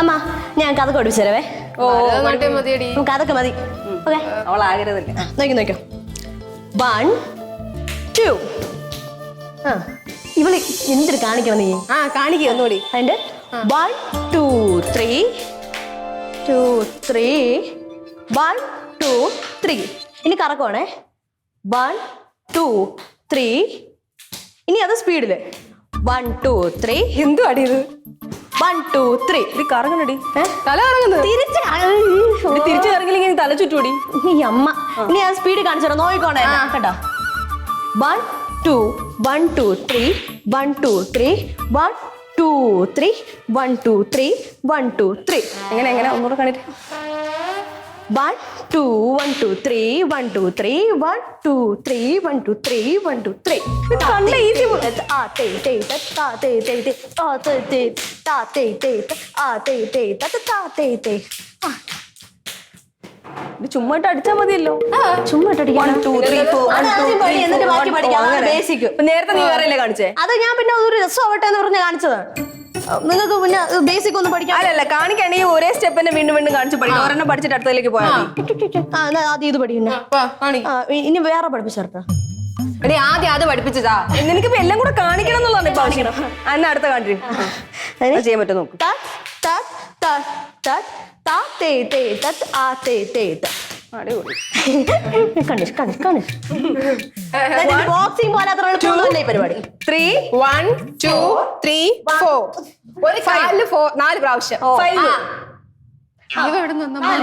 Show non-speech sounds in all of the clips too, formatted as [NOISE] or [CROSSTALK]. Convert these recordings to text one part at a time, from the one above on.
അമ്മ ഞാൻ കഥ പഠിപ്പിച്ചു തരവേ. ഓ ഭരതനാട്യം മതിയടി. നമുക്ക് അതൊക്കെ മതി. ഓക്കെ. അവളാകരുതല്ലേ. നോക്കി നോക്കോ. വൺ ടു ആ ഇവൾ എന്തിട്ട് കാണിക്കണം നീ? ആ കാണിക്കുക ഒന്നുകൂടി. അതിന്റെ one two three two three one two three ഇനി കറക്കുവാണേ. വൺ ടു ത്രീ ഇനി അത് സ്പീഡിൽ വൺ ടു ത്രീ എന്തു അടി ഇത്? വൺ ടു ത്രീ ഇത് കറങ്ങണടി തല കറങ്ങുന്നത്? തിരിച്ച് തിരിച്ചു കറങ്ങില്ലെങ്കിൽ തല ചുറ്റൂടി. ഈ അമ്മ. ഇനി ഞാൻ സ്പീഡ് കാണിച്ചോ നോക്കിക്കോണേ കേട്ടോ. One two one two three one two three one two three one two three one two three എങ്ങനെ എങ്ങനെ? ഒന്നുകൂടെ കണ്ടിട്ട് one two one two three one two three one two three one two three one two three കണ്ട easy ആ തേ തേ ത താ തേ തേ തേ ആ തേ തേ താ തേ തേ ത ആ തേ തേ ത ത താ തേ തേ ആ ഇത് ചുമ്മാ ഇട്ട് അടിച്ചാ മതിയല്ലോ ചുമ്മാ നേരത്തെ നീ വേറെ കാണിച്ചേ? അത് ഞാൻ പിന്നെ ഒരു രസമാവട്ടെ എന്ന് പറഞ്ഞ് കാണിച്ചതാണ്. നിങ്ങൾക്ക് പിന്നെ ബേസിക് ഒന്നും അല്ല അല്ലല്ല കാണിക്കാണെങ്കിൽ ഒരേ സ്റ്റെപ്പ് തന്നെ വീണ്ടും വീണ്ടും കാണിച്ച് പഠിക്കാം. ഒരെണ്ണം പഠിച്ചിട്ട് അടുത്തതിലേക്ക് പോയാൽ ആ. എന്നാ ആദ്യം ഇത് പഠിക്കുന്നു ഇനി വേറെ പഠിപ്പിച്ചേർത്ത എടി ആദ്യം അത് പഠിപ്പിച്ചതാ. നിനക്കിപ്പോ എല്ലാം കൂടെ കാണിക്കണം എന്നുള്ളതാണ് ഇപ്പൊ ആവശ്യം. എന്നാ അടുത്ത കാണിട്ട് ചെയ്യാൻ പറ്റും നോക്ക്. അടിപൊളി. [LAUGHS] ബോക്സിംഗ് എളുപ്പമൊന്നുമല്ല ഈ പരിപാടി? Three one two three four ഒരു കാലിൽ ഫോർ നാല് പ്രാവശ്യം. Five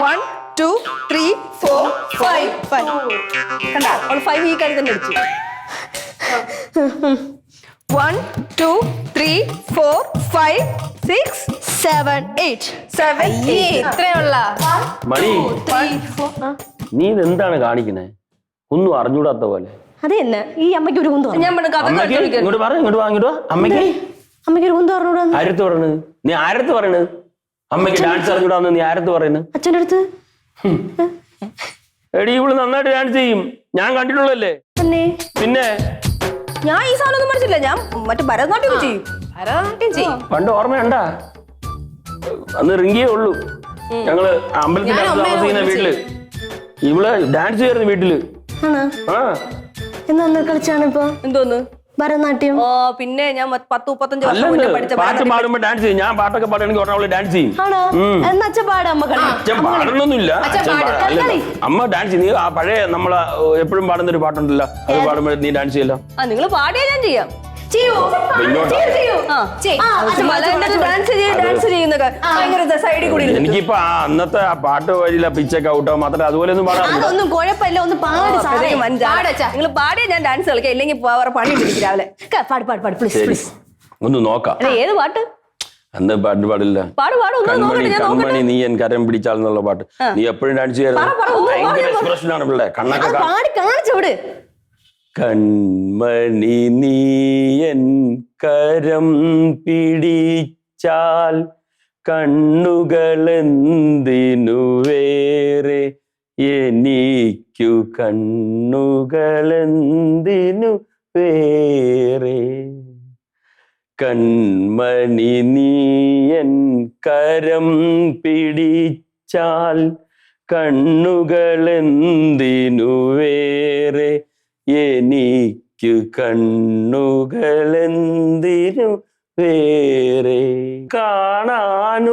one two three four five five കണ്ട അവൾ ഫൈവ് ഈ കളി തന്നെ അടിച്ചു one two three four five six seven eight seven ഇത്രയുള്ള മണി. നീ ഇതെന്താണ് കാണിക്കണേ ഒന്നും അറിഞ്ഞൂടാത്ത പോലെ. അത് തന്നെ. ഈ അമ്മയ്ക്ക് ഒരു കുന്ത് പറഞ്ഞു ഞാൻ പറഞ്ഞു കഥ അമ്മയ്ക്ക് കളിക്കാൻ ഇങ്ങോട്ട് പറ ഇങ്ങോട്ട് വാ ഇങ്ങോട്ട് വാ. അമ്മയ്ക്ക് അമ്മയ്ക്ക് ഒരു കുന്ത് പറഞ്ഞൂടാ ആരത്ത് പറയണ്? നീ ആരത്ത് പറയണ്? അമ്മയ്ക്ക് ഡാൻസ് അറിഞ്ഞൂടാന്ന് നീ ആരത്ത് പറയുന്നു അച്ഛന്റെ അടുത്ത്? എടി ഇവൾ നന്നായിട്ട് ഡാൻസ് ചെയ്യും. ഞാൻ കണ്ടിട്ടുള്ളല്ലേ തന്നെ. പിന്നെ? ഞാൻ ഈ സാധനം ഒന്നും പഠിച്ചില്ല ഞാൻ മറ്റേ ഭരതനാട്യം ഒക്കെ ചെയ്യും. ഭരതനാട്യം ചെയ്യും. പണ്ട് ഓർമ്മയുണ്ടാ? അന്ന് റിങ്കിയേ ഉള്ളൂ. ഞങ്ങൾ അമ്പലത്തിന്റെ അടുത്ത് താമസിക്കുന്ന വീട്ടിൽ. ഇവൾ ഡാൻസ് ചെയ്യായിരുന്നു വീട്ടിൽ. ആ. എന്നാ ഒന്ന് കളിച്ചാണ് ഇപ്പൊ? എന്തോന്ന്? ഭരതനാട്യം. ഓ പിന്നെ ഞാൻ പത്ത് മുപ്പത്തഞ്ച് വർഷം മുന്നേ പഠിച്ച പാട്ട്. പാടുമ്പോ ഡാൻസ് ചെയ്യും. ഞാൻ പാട്ടൊക്കെ പാടുകയാണെങ്കിൽ ഉടനെ അവൾ ഡാൻസ് ചെയ്യും. ആണോ? എന്നാ അച്ഛൻ പാടാ അമ്മ അച്ഛൻ പാടണമെന്നില്ല അമ്മ ഡാൻസ് ചെയ്യും. നീ ആ പഴയ നമ്മളെ എപ്പോഴും പാടുന്ന ഒരു പാട്ടുണ്ടല്ലോ. അത് പാടുമ്പോൾ നീ ഡാൻസ് ചെയ്യല്ലോ. ആ നിങ്ങൾ പാടിയാ ഞാൻ ചെയ്യാം. എനിക്കിപ്പോ അന്നത്തെ ആ പാട്ട് വഴിയില്ല പിച്ചൊക്കെ ഔട്ടോ മാത്രമേ അതുപോലെ ഒന്നും പാടാറില്ല അതൊന്നും കുഴപ്പമില്ല ഒന്ന് പാടി. നിങ്ങൾ പാടിയ ഞാൻ ഡാൻസ് കളിക്കാം. ഇല്ലെങ്കിൽ പണി രാവിലെ. പാട് പാട് പാട് പ്ലീസ് പ്ലീസ് ഒന്ന് നോക്കാം. ഏത് പാട്ട്? അന്ന് പാട്ട് പാടില്ല. പാട് പാട് ഒന്ന് കൺമണി ഞാൻ നോക്കട്ടെ. കൺമണി നീ എൻ കരം പിടിച്ചാൽ എന്നുള്ള പാട്ട്. നീ എപ്പോഴും ഡാൻസ് ചെയ്യാറ്? ഭയങ്കര എക്സ്പ്രഷൻ ആണ് പിള്ളേ. കണ്ണൊക്കെ കൺമണി നീയൻ കരം പിടിച്ചാൽ കണ്ണുകളെന്തിനു വേറെ എനിക്കു കണ്ണുകളെന്തിനു വേറെ കൺമണി നീയൻ കരം പിടിച്ചാൽ കണ്ണുകളെന്തിനു വേറെ എനിക്കു കണ്ണുകളെന്തിനു വേറെ കാണാനുള്ളത്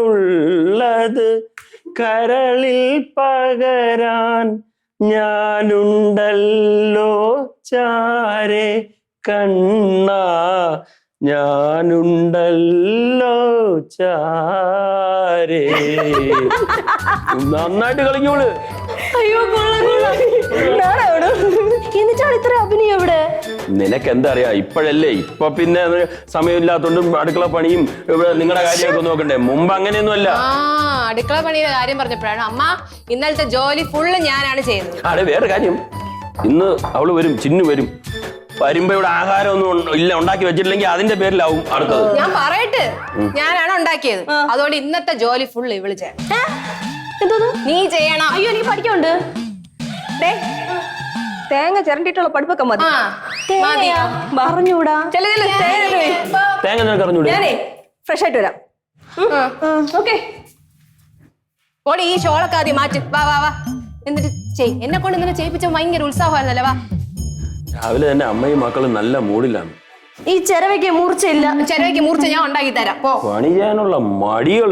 കരളിൽ പകരാൻ ഞാനുണ്ടല്ലോ ചാരെ കണ്ണ ഞാനുണ്ടല്ലോ ചാരെ. [LAUGHS] നന്നായിട്ട് കളിക്കോൾ അയ്യോ കൊള്ളാം കൊള്ളാം. ഇത്ര അഭിനയം ഇവിടെ? നിനക്ക് എന്താ അറിയാ ഇപ്പോഴല്ലേ? ഇപ്പൊ പിന്നെ സമയമില്ലാത്തോണ്ടും അടുക്കള പണിയും ഇവിടെ നിങ്ങളുടെ കാര്യമൊക്കെ നോക്കണ്ടേ? മുമ്പ് അങ്ങനെയൊന്നും അല്ല ആ അടുക്കള പണിയുടെ കാര്യം പറഞ്ഞപ്പോഴാണ്. അമ്മ ഇന്നലത്തെ ജോലി ഫുള്ള് ഞാനാണ് ചെയ്യുന്നത്. അതെ വേറെ കാര്യം. ഇന്ന് അവൾ വരും ചിന്നു വരും. വരുമ്പോ ഇവിടെ ആഹാരം ഒന്നും ഇല്ല ഉണ്ടാക്കി വെച്ചിട്ടില്ലെങ്കിൽ അതിന്റെ പേരിലാവും അടുത്തത്. ഞാൻ പറയട്ടെ. ഞാനാണ് ഉണ്ടാക്കിയത്. അതുകൊണ്ട് ഇന്നത്തെ ജോലി ഫുൾ ഇവൾ ചെയ്യണം? നീ ചെയ്യണം. അയ്യോ എനിക്ക് പഠിക്കുന്നുണ്ട്. ഡേ, തേങ്ങ ചിരണ്ടിട്ടുള്ള പഠിപ്പൊക്കെ മതി. ആ മതി. തേങ്ങയാ? പറഞ്ഞൂടാ. ചെല്ലു ചെല്ലു തേങ്ങ. തേങ്ങ നിനക്ക് അറിഞ്ഞൂടെ? ഞാനേ ഫ്രഷ് ആയിട്ട് വരാം. ഓക്കെ പോടി ഈ ഷോളൊക്കെ ആദ്യം മാറ്റി. വാ വാ വാ. എന്നിട്ട് ചെയ്. എന്നെ കൊണ്ട് ഇന്നലെ ചെയ്യിപ്പിച്ച ഭയങ്കര ഉത്സാഹമായിരുന്നല്ലേ വാ. രാവിലെ തന്നെ അമ്മയും മക്കളും നല്ല മൂഡിലാണ്. ഈ ചെരവയ്ക്ക് മൂർച്ചയില്ല. ചെലവയ്ക്ക് മൂർച്ച ഞാൻ ഉണ്ടാക്കി തരാം. പോ. പണി ചെയ്യാനുള്ള മടികൾ.